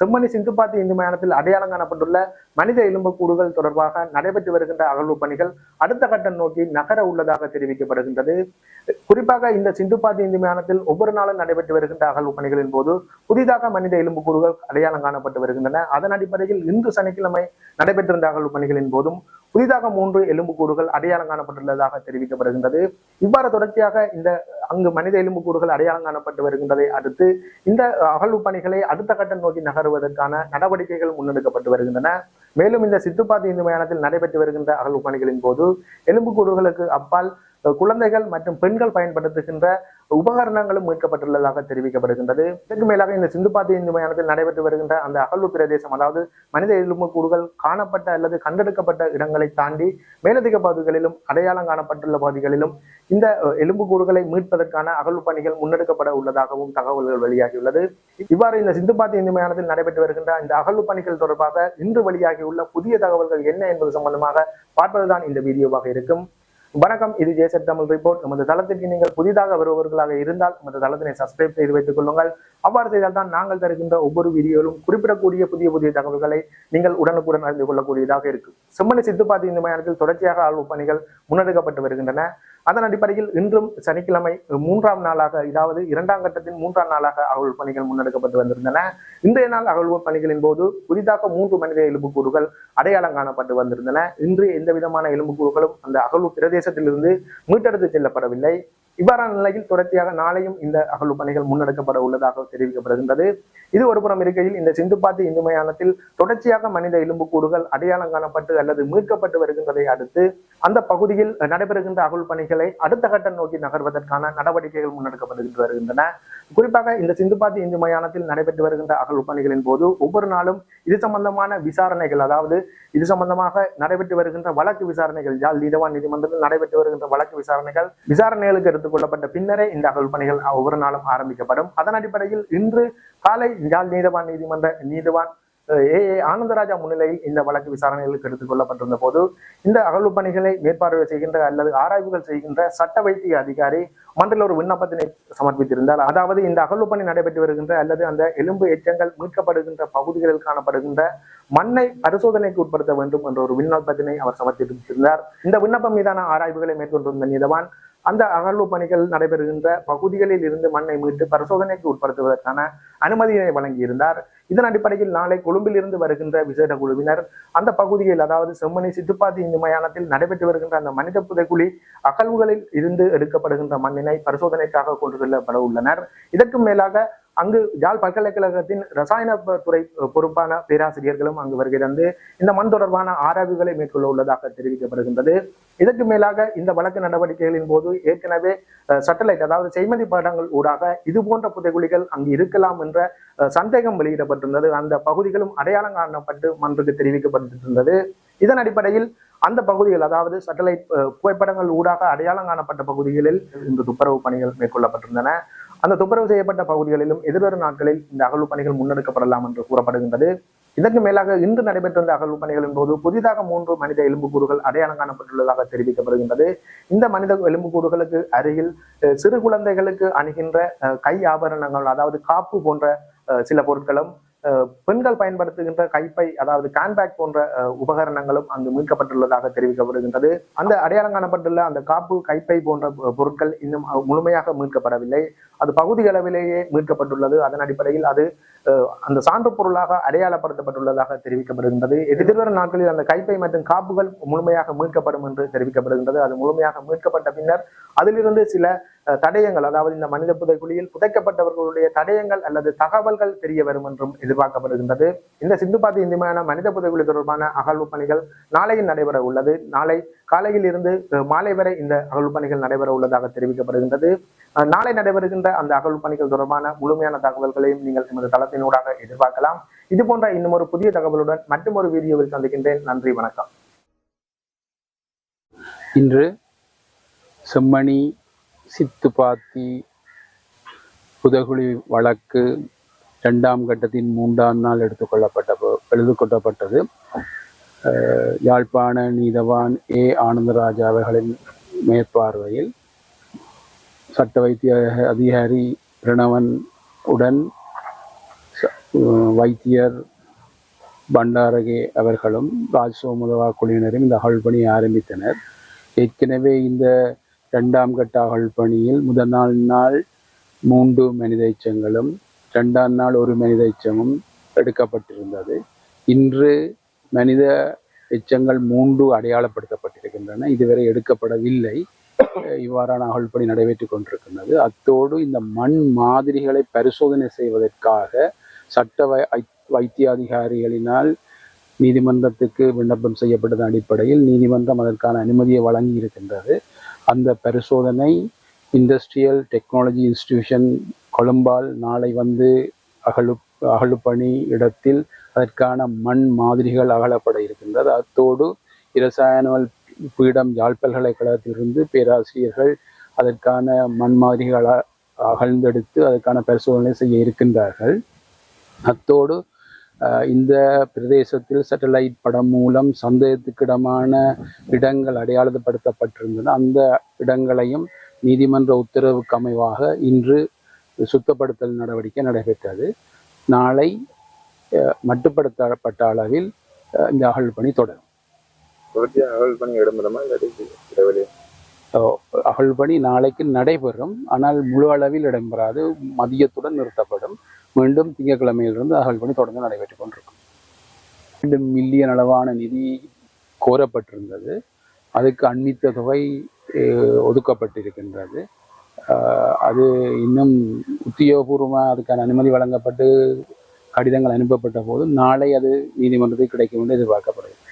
செம்மணி சிந்துப்பாத்தி இந்து மயானத்தில் அடையாளம் காணப்பட்டுள்ள மனித எலும்புக்கூடுகள் தொடர்பாக நடைபெற்று வருகின்ற அகழ்வு பணிகள் அடுத்த கட்டம் நோக்கி நகர உள்ளதாக தெரிவிக்கப்படுகின்றது. குறிப்பாக இந்த சிந்துப்பாத்தி இந்து மயானத்தில் ஒவ்வொரு நாளும் நடைபெற்று வருகின்ற அகழ்வு பணிகளின் போது புதிதாக மனித எலும்புக்கூடுகள் அடையாளம் காணப்பட்டு வருகின்றன. அதன் அடிப்படையில் இன்று சனிக்கிழமை நடைபெற்றிருந்த அகழ்வு பணிகளின் போதும் புதிதாக மூன்று எலும்புக்கூடுகள் அடையாளம் காணப்பட்டுள்ளதாக தெரிவிக்கப்படுகின்றது. இவ்வாறு தொடர்ச்சியாக இந்த அங்கு மனித எலும்புக்கூடுகள் அடையாளம் காணப்பட்டு வருகின்றதை அடுத்து இந்த அகழ்வு பணிகளை அடுத்த கட்டம் நோக்கி நகருவதற்கான நடவடிக்கைகள் முன்னெடுக்கப்பட்டு வருகின்றன. மேலும் இந்த சித்துப்பாத்தி இந்து மயானத்தில் நடைபெற்று வருகின்ற அகழ்வு பணிகளின் போது எலும்புக்கூடுகளுக்கு அப்பால் குழந்தைகள் மற்றும் பெண்கள் பயன்படுத்துகின்ற உபகரணங்களும் மீட்கப்பட்டுள்ளதாக தெரிவிக்கப்படுகின்றது. இதற்கு மேலாக இந்த சிந்துப்பாத்தி இந்து மயானத்தில் நடைபெற்று வருகின்ற அந்த அகழ்வு பிரதேசம் அதாவது மனித எலும்புக்கூடுகள் காணப்பட்ட அல்லது கண்டெடுக்கப்பட்ட இடங்களை தாண்டி மேலதிக பகுதிகளிலும் அடையாளம் காணப்பட்டுள்ள பகுதிகளிலும் இந்த எலும்பு எலும்புக்கூடுகளை மீட்பதற்கான அகழ்வு பணிகள் முன்னெடுக்கப்பட உள்ளதாகவும் தகவல்கள் வெளியாகியுள்ளது. இவ்வாறு இந்த சிந்துப்பாத்தி இந்து மயானத்தில் நடைபெற்று வருகின்ற இந்த அகழ்வு பணிகள் தொடர்பாக இன்று வெளியாகியுள்ள புதிய தகவல்கள் என்ன என்பது சம்பந்தமாக பார்ப்பதுதான் இந்த வீடியோவாக இருக்கும். வணக்கம் இது ஜேசட் தமிழ் ரிப்போர்ட். நமது தளத்திற்கு நீங்கள் புதிதாக வருபவர்களாக இருந்தால் நமது தளத்தினை சப்ஸ்கிரைப் செய்து வைத்துக் கொள்ளுங்கள். அவ்வாறு செய்தால் தான் நாங்கள் தருகின்ற ஒவ்வொரு வீடியோவிலும் குறிப்பிடக்கூடிய புதிய புதிய தகவல்களை நீங்கள் உடனுக்குடன் அறிந்து கொள்ளக்கூடியதாக இருக்கும். செம்மணி சித்துப்பாத்தி இந்த மையத்தில் தொடர்ச்சியாக ஆய்வு பணிகள் முன்னெடுக்கப்பட்டு வருகின்றன. அதன் அடிப்படையில் இன்றும் சனிக்கிழமை மூன்றாம் நாளாக இதாவது இரண்டாம் கட்டத்தின் மூன்றாம் நாளாக அகழ்வு பணிகள் முன்னெடுக்கப்பட்டு வந்திருந்தன. இன்றைய நாள் அகழ்வு பணிகளின் போது புதிதாக மூன்று மனித எலும்புக்கூறுகள் அடையாளம் காணப்பட்டு வந்திருந்தன. இன்று எந்த விதமான எலும்புக்கூறுகளும் அந்த அகழ்வு பிரதேசத்திலிருந்து மீட்டெடுத்து செல்லப்படவில்லை. இவ்வாறான நிலையில் தொடர்ச்சியாக நாளையும் இந்த அகழ்வு பணிகள் முன்னெடுக்கப்பட உள்ளதாக தெரிவிக்கப்படுகின்றது. இது ஒரு புறம் இருக்கையில் இந்த சிந்துப்பாத்தி இந்து மயானத்தில் தொடர்ச்சியாக மனித எலும்புக்கூடுகள் அடையாளம் காணப்பட்டு அல்லது மீட்கப்பட்டு வருகின்றதை அடுத்து அந்த பகுதியில் நடைபெறுகின்ற அகழ் பணிகளை அடுத்த கட்டம் நோக்கி நகர்வதற்கான நடவடிக்கைகள் முன்னெடுக்கப்பட்டு வருகின்றன. குறிப்பாக இந்த சிந்துபாத்தி இந்து மயானத்தில் நடைபெற்று வருகின்ற அகழ்வு பணிகளின் போது ஒவ்வொரு நாளும் இது சம்பந்தமான விசாரணைகள் அதாவது இது சம்பந்தமாக நடைபெற்று வருகின்ற வழக்கு விசாரணைகள் ஜால் நீதவான் நீதிமன்றத்தில் நடைபெற்று வருகின்ற வழக்கு விசாரணைகள் விசாரணைகளுக்கு எடுத்துக்கொள்ளப்பட்ட பின்னரே இந்த அகழ்வு பணிகள் ஒவ்வொரு நாளும் ஆரம்பிக்கப்படும். அதன் அடிப்படையில் இன்று காலை ஜால் நீதவான் நீதிமன்ற நீதிவான் ஏ. ஏ. ஆனந்தராஜா முன்னிலையில் இந்த வழக்கு விசாரணைகளுக்கு எடுத்துக் கொள்ளப்பட்டிருந்த போது இந்த அகழ்வு பணிகளை மேற்பார்வை செய்கின்ற அல்லது ஆராய்வுகள் செய்கின்ற சட்ட வைத்திய அதிகாரி மன்றில் ஒரு விண்ணப்பத்தினை சமர்ப்பித்திருந்தார். அதாவது இந்த அகழ்வு பணி நடைபெற்று வருகின்ற அல்லது அந்த எலும்பு எச்சங்கள் மீட்கப்படுகின்ற பகுதிகளில் காணப்படுகின்ற மண்ணை பரிசோதனைக்கு உட்படுத்த வேண்டும் என்ற ஒரு விண்ணப்பத்தினை அவர் சமர்ப்பித்திருந்தார். இந்த விண்ணப்பம் மீதான ஆராய்வுகளை மேற்கொண்டிருந்த நீதவான் அந்த அகழ்வு பணிகள் நடைபெறுகின்ற பகுதிகளில் இருந்து மண்ணை மீட்டு பரிசோதனைக்கு உட்படுத்துவதற்கான அனுமதியை வழங்கியிருந்தார். இதன் அடிப்படையில் நாளை கொழும்பில் இருந்து வருகின்ற விசேட குழுவினர் அந்த பகுதியில் அதாவது செம்மணி சித்துப்பாத்தி இந்து மயானத்தில் நடைபெற்று வருகின்ற அந்த மனித புதைக்குழி அகழ்வுகளில் இருந்து எடுக்கப்படுகின்ற மண்ணினை பரிசோதனைக்காக கொண்டு செல்லப்பட உள்ளனர். இதற்கு மேலாக அங்கு ஜால் பல்கலைக்கழகத்தின் ரசாயன துறை பொறுப்பான பேராசிரியர்களும் அங்கு வருகை தந்து இந்த மண் தொடர்பான ஆராய்வுகளை மேற்கொள்ள உள்ளதாக தெரிவிக்கப்படுகின்றது. இதற்கு மேலாக இந்த வழக்கு நடவடிக்கைகளின் போது ஏற்கனவே சட்டலைட் அதாவது செய்மதி படங்கள் ஊடாக இது போன்ற புதைகுழிகள் அங்கு இருக்கலாம் என்ற சந்தேகம் வெளியிடப்பட்டிருந்தது. அந்த பகுதிகளும் அடையாளம் காணப்பட்டு மன்றுக்கு தெரிவிக்கப்பட்டிருந்தது. இதன் அடிப்படையில் அந்த பகுதிகள் அதாவது சட்டலைட் புகைப்படங்கள் ஊடாக அடையாளம் காணப்பட்ட பகுதிகளில் இந்த துப்புரவு பணிகள் மேற்கொள்ளப்பட்டிருந்தன. அந்த துப்புரவு செய்யப்பட்ட பகுதிகளிலும் எதிர்வரும் நாட்களில் இந்த அகழ்வு பணிகள் முன்னெடுக்கப்படலாம் என்று கூறப்படுகின்றது. இதற்கு மேலாக இன்று நடைபெற்ற இந்த அகழ்வு பணிகளின் போது புதிதாக மூன்று மனித எலும்புக்கூறுகள் அடையாளம் காணப்பட்டுள்ளதாக தெரிவிக்கப்படுகின்றது. இந்த மனித எலும்புக்கூறுகளுக்கு அருகில் சிறு குழந்தைகளுக்கு அணுகின்ற கை ஆபரணங்கள் அதாவது காப்பு போன்ற சில பொருட்களும் பெண்கள் பயன்படுத்துகின்ற கைப்பை அதாவது கேன்பேக் போன்ற உபகரணங்களும் அங்கு மீட்கப்பட்டுள்ளதாக தெரிவிக்கப்படுகின்றது. அந்த அடையாளம் காணப்பட்டுள்ள அந்த காப்பு கைப்பை போன்ற பொ- பொருட்கள் இன்னும் முழுமையாக மீட்கப்படவில்லை. அது பகுதி அளவிலேயே மீட்கப்பட்டுள்ளது. அதன் அடிப்படையில் அது அந்த சான்று பொருளாக அடையாளப்படுத்தப்பட்டுள்ளதாக தெரிவிக்கப்படுகின்றது. எதிர்வரும் நாட்களில் அந்த கைப்பை மற்றும் காப்புகள் முழுமையாக மீட்கப்படும் என்று தெரிவிக்கப்படுகின்றது. அது முழுமையாக மீட்கப்பட்ட பின்னர் அதிலிருந்து சில தடயங்கள் அதாவது இந்த மனித புதைக்குழியில் புதைக்கப்பட்டவர்களுடைய தடயங்கள் அல்லது தகவல்கள் தெரிய வரும் என்றும் எதிர்பார்க்கப்படுகின்றது. இந்த சிந்து சிந்துபாத்தி இந்தியமான மனித புதைக்குழி தொடர்பான அகழ்வு பணிகள் நாளையும் நடைபெற உள்ளது. நாளை காலையில் இருந்து மாலை வரை இந்த அகழ்வு பணிகள் நடைபெற உள்ளதாக தெரிவிக்கப்படுகின்றது. நாளை நடைபெறுகின்ற அந்த அகழ்வு பணிகள் தொடர்பான முழுமையான தகவல்களையும் நீங்கள் எமது தளத்தினூடாக எதிர்பார்க்கலாம். இது போன்ற இன்னும் ஒரு புதிய தகவலுடன் மற்றும் ஒரு வீடியோவில் சந்திக்கின்றேன். நன்றி வணக்கம். இன்று செம்மணி சித்து பாத்தி புதகுழி வழக்கு இரண்டாம் கட்டத்தின் மூன்றாம் நாள் எடுத்துக்கொள்ளப்பட்ட போ- யாழ்ப்பாண நீதவான் ஏ. ஆனந்தராஜா அவர்களின் மேற்பார்வையில் சட்ட வைத்திய அதிகாரி பிரணவன் உடன் வைத்தியர் பண்டாரகே அவர்களும் ராஜ் சோமதவா குழுவினரும் இந்த அகழ்பணியை ஆரம்பித்தனர். ஏற்கனவே இந்த இரண்டாம் கட்ட அகழ்பணியில் முதல் நாள் நாள் மூன்று மனித எச்சங்களும் இரண்டாம் நாள் ஒரு மனித எச்சமும் எடுக்கப்பட்டிருந்தது. இன்று மனித எச்சங்கள் மூன்று அடையாளப்படுத்தப்பட்டிருக்கின்றன. இதுவரை எடுக்கப்படவில்லை. இவ்வாறான அகழ்பணி நடைபெற்றுக் கொண்டிருக்கின்றது. அத்தோடு இந்த மண் மாதிரிகளை பரிசோதனை செய்வதற்காக சட்ட வை- ஐ- வைத்திய அதிகாரிகளினால் நீதிமன்றத்துக்கு விண்ணப்பம் செய்யப்பட்டதன் அடிப்படையில் நீதிமன்றம் அதற்கான அனுமதியை வழங்கி இருக்கின்றது அந்த பரிசோதனை இண்டஸ்ட்ரியல் டெக்னாலஜி இன்ஸ்டிடியூஷன் கொழும்பால் நாளை வந்து அகழு அகழுப்பணி இடத்தில் அதற்கான மண் மாதிரிகள் அகலப்பட இருக்கின்றது. அத்தோடு இரசாயனவல் பீடம் யாழ் பல்கலைக்கழகத்திலிருந்து பேராசிரியர்கள் அதற்கான மண் மாதிரிகளை அகழ்ந்தெடுத்து அதற்கான பரிசோதனை செய்ய இருக்கின்றார்கள். அத்தோடு இந்த பிரதேசத்தில் சேட்டலைட் படம் மூலம் சந்தேகத்துக்கிடமான இடங்கள் அடையாளப்படுத்தப்பட்டிருந்தன. அந்த இடங்களையும் நீதிமன்ற உத்தரவுக்கு அமைவாக இன்று சுத்தப்படுத்தல் நடவடிக்கை நடைபெற்றது. நாளை மட்டுப்படுத்தப்பட்ட அளவில் இந்த அகழ்பணி தொடரும். தொடர்ச்சியாக அகல் பண்ணி இடம்பெறுமா அகழ்பணி நாளைக்கு நடைபெறும். ஆனால் முழு அளவில் இடம்பெறாது. மதியத்துடன் நிறுத்தப்படும். மீண்டும் திங்கட்கிழமையிலிருந்து அகழ்பணி தொடர்ந்து நடைபெற்றுக் கொண்டிருக்கும். ரெண்டு மில்லியன் அளவான நிதி கோரப்பட்டிருந்தது. அதுக்கு அண்மித்த தொகை ஒதுக்கப்பட்டிருக்கின்றது. அது இன்னும் உத்தியோகபூர்வமாக அதுக்கான அனுமதி வழங்கப்பட்டு கடிதங்கள் அனுப்பப்பட்ட போது நாளை அது நீதிமன்றத்தில் கிடைக்கும் என்று எதிர்பார்க்கப்படுகிறது.